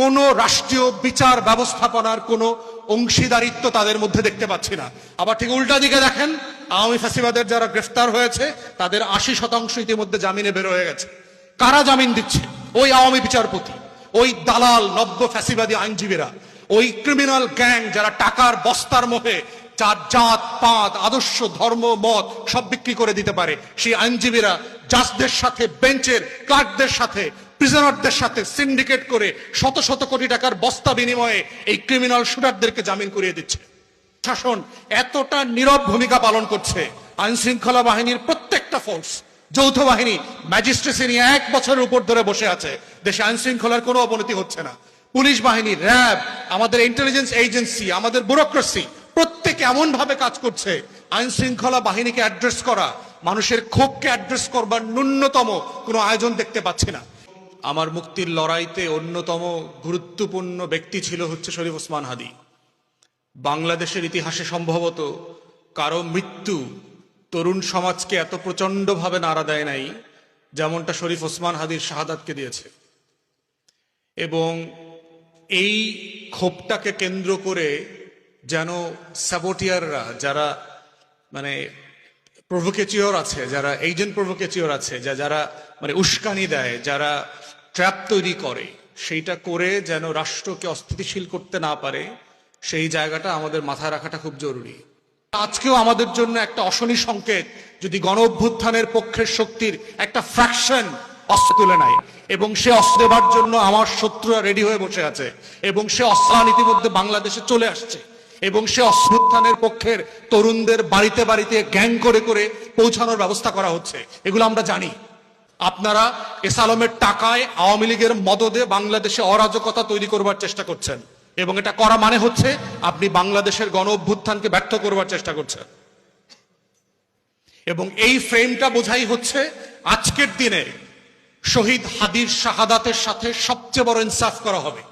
কোন রাষ্ট্রীয় বিচার ব্যবস্থাপনার কোনো অংশীদারিত্ব তাদের মধ্যে দেখতে পাচ্ছি না। আবার ঠিক উল্টা দিকে দেখেন, আওয়ামী ফাঁসিবাদের যারা গ্রেফতার হয়েছে, তাদের আশি শতাংশ ইতিমধ্যে জামিনে বের হয়ে গেছে। কারা জামিন দিচ্ছে? ওই আওয়ামী বিচারপতি, ওই দালাল, নব্য ফ্যাসিবাদী আইনজীবীরা, ওই ক্রিমিনাল গ্যাং যারা টাকার বস্তার মোহে যার জাত, পাত, আদর্শ, ধর্ম, মত সব বিক্রি করে দিতে পারে। সেই আইনজীবীরা জাজদের সাথে, বেঞ্চের ক্লার্কদের সাথে প্রিজনারদের সাথে সিন্ডিকেট করে শত শত কোটি টাকার বস্তা বিনিময়ে এই ক্রিমিনাল শুটারদেরকে জামিন করিয়ে দিচ্ছে। শাসন এতটা নীরব ভূমিকা পালন করছে। আইন শৃঙ্খলা বাহিনীর প্রত্যেকটা ফোর্স যৌথ বাহিনী ম্যাজিস্ট্রেসি নিয়ে এক বছরের উপর ধরে বসে আছে। দেশে আইন শৃঙ্খলার কোনো অবনতি হচ্ছে না। পুলিশ বাহিনী, র্যাব, আমাদের ইন্টেলিজেন্স এজেন্সি আমাদের ব্যুরোক্রেসি প্রত্যেকে এমন ভাবে কাজ করছে। আইন শৃঙ্খলা বাহিনীকে অ্যাড্রেস করা, মানুষের ক্ষোভকে অ্যাড্রেস করবার ন্যূনতম কোনো আয়োজন দেখতে পাচ্ছি না। আমার মুক্তির লড়াইতে অন্যতম গুরুত্বপূর্ণ ব্যক্তি ছিল হচ্ছে শরীফ ওসমান হাদি। বাংলাদেশের ইতিহাসে সম্ভবত কারও মৃত্যু তরুণ সমাজকে এত প্রচন্ডভাবে নাড়া দেয় নাই যেমনটা শরীফ ওসমান হাদির শাহাদাতকে দিয়েছে। এবং এই ক্ষোভটাকে কেন্দ্র করে যেন স্যাবোটিয়াররা যারা মানে প্রভোকেচিওর আছে, যারা এজেন্ট প্রভোকেচিওর আছে, যা যারা মানে উস্কানি দেয়, যারা ট্র্যাপ তৈরি করে, সেইটা করে যেন রাষ্ট্রকে অস্থিতিশীল করতে না পারে, সেই জায়গাটা আমাদের মাথায় রাখাটা খুব জরুরি। আজকেও আমাদের জন্য একটা অশনি সংকেত, যদি গণ অভ্যুত্থানের পক্ষের শক্তির একটা ফ্র্যাকশন অস্ত্র তুলে নেয়, এবং সে অস্ত্র দেবার জন্য আমার শত্রুরা রেডি হয়ে বসে আছে, এবং সে অস্ত্রান ইতিমধ্যে বাংলাদেশে চলে আসছে, এবং সে অভ্যুত্থানের পক্ষের তরুণদের বাড়িতে বাড়িতে গ্যাং করে করে পৌঁছানোর ব্যবস্থা করা হচ্ছে, এগুলো আমরা জানি। আপনারা এসালমের টাকায় আওয়ামী লীগের মদদে বাংলাদেশে অরাজকতা তৈরি করবার চেষ্টা করছেন। এবং এটা করা মানে হচ্ছে আপনি বাংলাদেশের গণ অভ্যুত্থানকে ব্যর্থ করবার চেষ্টা করছেন। এবং এই ফ্রেমটা বোঝাই হচ্ছে আজকের দিনে শহীদ হাদির শাহাদাতের সাথে সবচেয়ে বড় ইনসাফ করা হবে।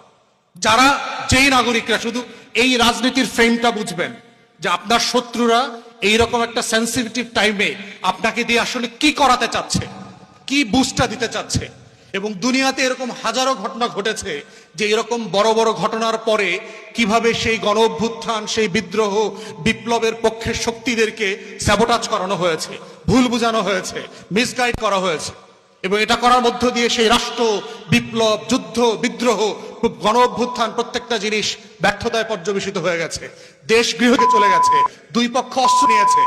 যারা যেই নাগরিকরা শুধু এই রাজনীতির ফ্রেমটা বুঝবেন যে আপনার শত্রুরা এইরকম একটা সেন্সিটিভ টাইমে আপনাকে দিয়ে আসলে কি করাতে চাচ্ছে। কি বুস্টটা দিতে চাচ্ছে? এবং দুনিয়াতে এরকম হাজারো ঘটনা ঘটেছে যে এরকম বড় বড় ঘটনার পরে কীভাবে সেই গণ অভ্যুত্থান সেই বিদ্রোহ বিপ্লবের পক্ষের শক্তিদেরকে স্যাবোটাজ করানো হয়েছে, ভুল বোঝানো হয়েছে মিসগাইড করা হয়েছে। এবং এটা করার মধ্য দিয়ে সেই রাষ্ট্র, বিপ্লব, যুদ্ধ, বিদ্রোহ খুব গণ অভ্যুত্থান প্রত্যেকটা জিনিস ব্যর্থতায় পর্যবেসিত হয়ে গেছে। দেশ গৃহকে চলে গেছে, দুই পক্ষ অস্ত্র নিয়েছে।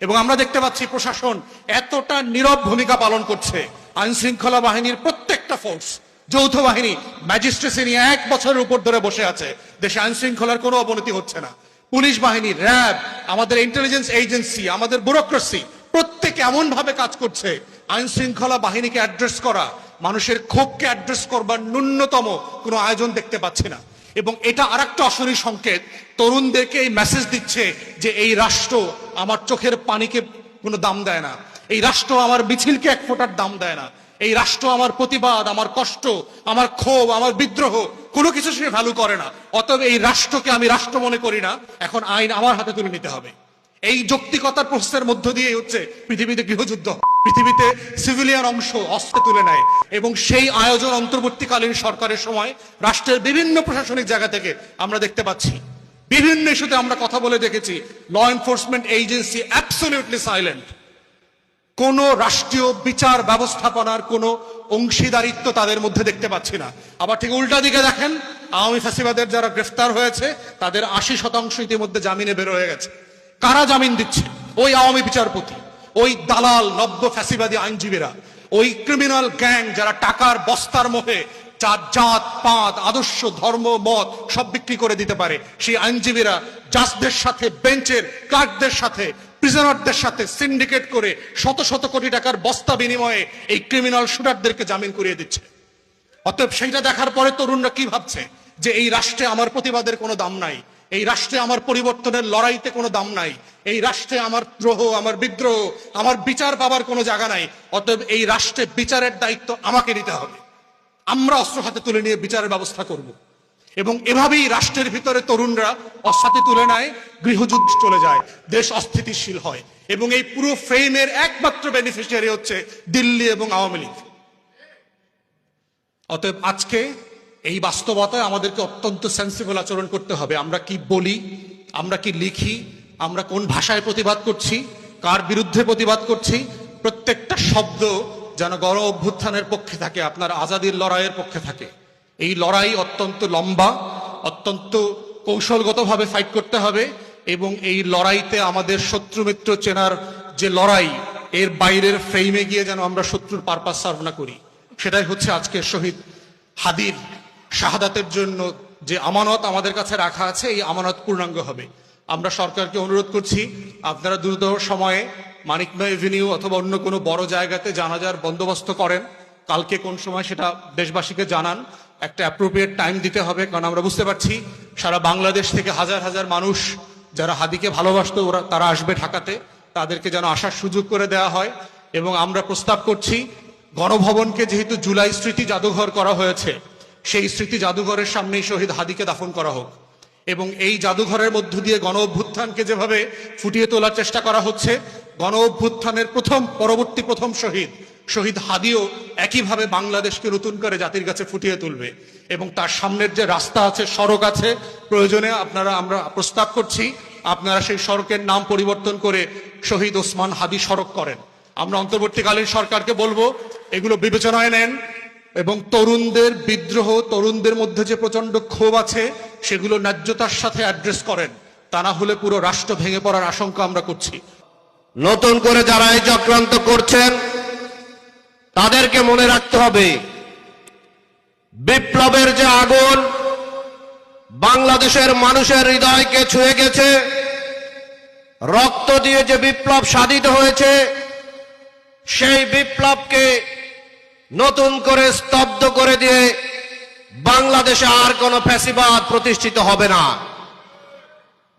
এবং আমরা দেখতে পাচ্ছি প্রশাসন এতটা নীরব ভূমিকা পালন করছে। আইন শৃঙ্খলা বাহিনীর প্রত্যেকটা ফোর্স যৌথ বাহিনী ম্যাজিস্ট্রেসি নিয়ে এক বছরের উপর ধরে বসে আছে। দেশে আইন শৃঙ্খলার কোনো অবনতি হচ্ছে না। পুলিশ বাহিনী, র্যাব, আমাদের ইন্টেলিজেন্স এজেন্সি আমাদের ব্যুরোক্রেসি প্রত্যেকে এমন ভাবে কাজ করছে। আইন শৃঙ্খলা বাহিনীকে অ্যাড্রেস করা, মানুষের ক্ষোভকে অ্যাড্রেস করবার ন্যূনতম কোনো আয়োজন দেখতে পাচ্ছি না। এবং এটা আরেকটা অশনি সংকেত। তরুণদেরকে এই মেসেজ দিচ্ছে যে এই রাষ্ট্র আমার চোখের পানিকে কোনো দাম দেয় না। এই রাষ্ট্র আমার মিছিলকে এক ফোঁটার দাম দেয় না। এই রাষ্ট্র আমার প্রতিবাদ, আমার কষ্ট, আমার ক্ষোভ, আমার বিদ্রোহ, কোনো কিছু সে ভ্যালু করে না। অতএব এই রাষ্ট্রকে আমি রাষ্ট্র মনে করি না। এখন আইন আমার হাতে তুলে নিতে হবে। এই যৌক্তিকতার প্রশ্নের মধ্য দিয়ে হচ্ছে পৃথিবীতে গৃহযুদ্ধ। পৃথিবীতে সিভিলিয়ান অংশ অস্ত্রে তুলে নেয় এবং সেই আয়োজন অন্তর্বর্তীকালীন সরকারের সময় রাষ্ট্রের বিভিন্ন প্রশাসনিক জায়গা থেকে আমরা দেখতে পাচ্ছি। বিভিন্ন ইস্যুতে আমরা কথা বলে দেখেছি law enforcement agency absolutely silent কোন রাষ্ট্রীয় বিচার ব্যবস্থাপনার কোনো অংশীদারিত্ব তাদের মধ্যে দেখতে পাচ্ছি না। আবার ঠিক উল্টা দিকে দেখেন, আওয়ামী ফাঁসিবাদের যারা গ্রেফতার হয়েছে, তাদের আশি শতাংশ ইতিমধ্যে জামিনে বের হয়ে গেছে। কারা জামিন দিচ্ছে? ওই আওয়ামী বিচারপতি। ওই দালাল, নব্য ফ্যাসিবাদী আইনজীবীরা, ওই ক্রিমিনাল গ্যাং যারা টাকার বস্তার মোহে যার জাত, পাত, আদর্শ, ধর্ম, মত সব বিক্রি করে দিতে পারে, সেই আইনজীবীরা জাজদের সাথে, বেঞ্চের ক্লার্কদের সাথে প্রিজনারদের সাথে সিন্ডিকেট করে শত শত কোটি টাকার বস্তা বিনিময়ে এই ক্রিমিনাল শুটারদেরকে জামিন করিয়ে দিচ্ছে। অতএব সেইটা দেখার পরে তরুণরা কি ভাবছে? যে এই রাষ্ট্রে আমার প্রতিবাদের কোনো দাম নাই। এই রাষ্ট্রে আমার পরিবর্তনের লড়াইতে কোনো দাম নাই। এই রাষ্ট্রে আমার দ্রোহ, আমার বিদ্রোহ, আমার বিচার পাবার কোনো জায়গা নাই। অতএব এই রাষ্ট্রে বিচারের দায়িত্ব আমাকে নিতে হবে। আমরা অস্ত্র হাতে তুলে নিয়ে বিচারের ব্যবস্থা করব। এবং এভাবেই রাষ্ট্রের ভিতরে তরুণরা অস্ত্র তুলে নেয়, গৃহযুদ্ধ চলে যায়, দেশ অস্থিতিশীল হয়। এবং এই পুরো ফ্রেমের একমাত্র বেনিফিশিয়ারি হচ্ছে দিল্লি এবং আওয়ামী লীগ। অতএব আজকে এই বাস্তবতায় আমাদেরকে অত্যন্ত সেন্সিবল আচরণ করতে হবে। আমরা কি বলি? আমরা কি লিখি? আমরা কোন ভাষায় প্রতিবাদ করছি? কার বিরুদ্ধে প্রতিবাদ করছি? প্রত্যেকটা শব্দ যেন গণ অভ্যুত্থানের পক্ষে থাকে, আপনার আজাদির লড়াইয়ের পক্ষে থাকে। এই লড়াই অত্যন্ত লম্বা, অত্যন্ত কৌশলগতভাবে ফাইট করতে হবে এবং এই লড়াইতে আমাদের শত্রু মিত্র চেনার যে লড়াই, এর বাইরের ফ্রেমে গিয়ে যেন আমরা শত্রুর পারপাস সার্ভ না করি। সেটাই হচ্ছে আজকের শহীদ হাদির শাহাদাতের জন্য যে আমানত আমাদের কাছে রাখা আছে, এই আমানত পূর্ণাঙ্গ হবে। আমরা সরকারকে অনুরোধ করছি, আপনারা দ্রুত সময়ে মানিকময় এভিনিউ অথবা অন্য কোনো বড় জায়গাতে জানাজার বন্দোবস্ত করেন। কালকে কোন সময় সেটা দেশবাসীকে জানান। একটা অ্যাপ্রোপ্রিয়েট টাইম দিতে হবে, কারণ আমরা বুঝতে পারছি সারা বাংলাদেশ থেকে হাজার হাজার মানুষ যারা হাদিকে ভালোবাসতো, ওরা তারা আসবে ঢাকাতে। তাদেরকে যেন আসার সুযোগ করে দেওয়া হয়। এবং আমরা প্রস্তাব করছি, গণভবনকে যেহেতু জুলাই স্মৃতি জাদুঘর করা হয়েছে সেই স্মৃতি জাদুঘরের সামনেই শহীদ হাদিকে দাফন করা হোক। এবং এই জাদুঘরের মধ্য দিয়ে গণ অভ্যুত্থানকে যেভাবে ফুটিয়ে তোলার চেষ্টা করা হচ্ছে, গণ অভ্যুত্থানের প্রথম, পরবর্তী প্রথম শহীদ শহীদ হাদিও একইভাবে বাংলাদেশকে নতুন করে জাতির কাছে ফুটিয়ে তুলবে। এবং তার সামনের যে রাস্তা আছে, সড়ক আছে, প্রয়োজনে আপনারা, আমরা প্রস্তাব করছি, আপনারা সেই সড়কের নাম পরিবর্তন করে শহীদ ওসমান হাদি সড়ক করেন। আমরা অন্তর্বর্তীকালীন সরকারকে বলব, এগুলো বিবেচনায় নেন এবং তরুণদের বিদ্রোহ, তরুণদের মধ্যে যে প্রচণ্ড ক্ষোভ আছে, সেগুলো ন্যায্যতার সাথে অ্যাড্রেস করেন। তা না হলে পুরো রাষ্ট্র ভেঙে পড়ার আশঙ্কা আমরা করছি। নতুন করে যারা এই চক্রান্ত করছেন, তাদেরকে মনে রাখতে হবে, বিপ্লবের যে আগুন, বাংলাদেশের মানুষের হৃদয়কে ছুঁয়ে গেছে, রক্ত দিয়ে যে বিপ্লব সাধিত হয়েছে, সেই বিপ্লবকে নতুন করে স্তব্ধ করে দিয়ে বাংলাদেশে আর কোনো ফ্যাসিবাদ প্রতিষ্ঠিত হবে না।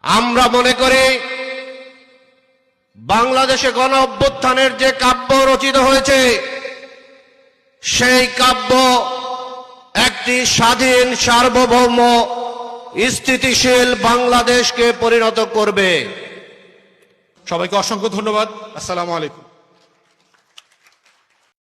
আমরা মনে করি, বাংলাদেশে গণ অভ্যুত্থানের যে কাব্য রচিত হয়েছে, সেই কাব্য একটি স্বাধীন, সার্বভৌম, স্থিতিশীল বাংলাদেশকে পরিণত করবে। সবাইকে অসংখ্য ধন্যবাদ। আসসালামু আলাইকুম।